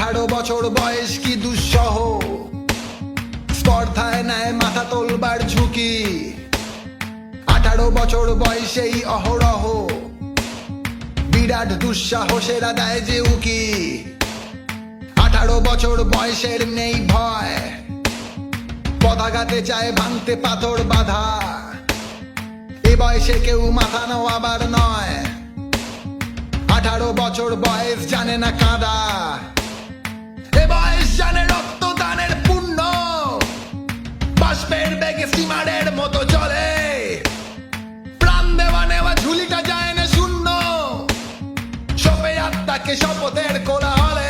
আঠারো বছর বয়স কি দুঃসহ? স্পর্ধায় নেয় মাথা তোলবার ঝুঁকি। আঠারো বছর বয়সেই অহরহ। বিরাট দুঃসাহসেরা দেয় যে উকি। আঠারো বছর বয়সের নেই ভয়। পদাঘাতে চায় ভাঙতে পাথর বাধা। এ বয়সে কেউ মাথা আবার নয়। আঠারো বছর বয়স জানে না কাদা। বাষ্পের বেগে স্টিমারের মতো চলে। প্রাণ দেওয়া নেওয়া ঝুলিটা যায় না শূন্য। সবে আত্মাকে শপথের কোলাহলে।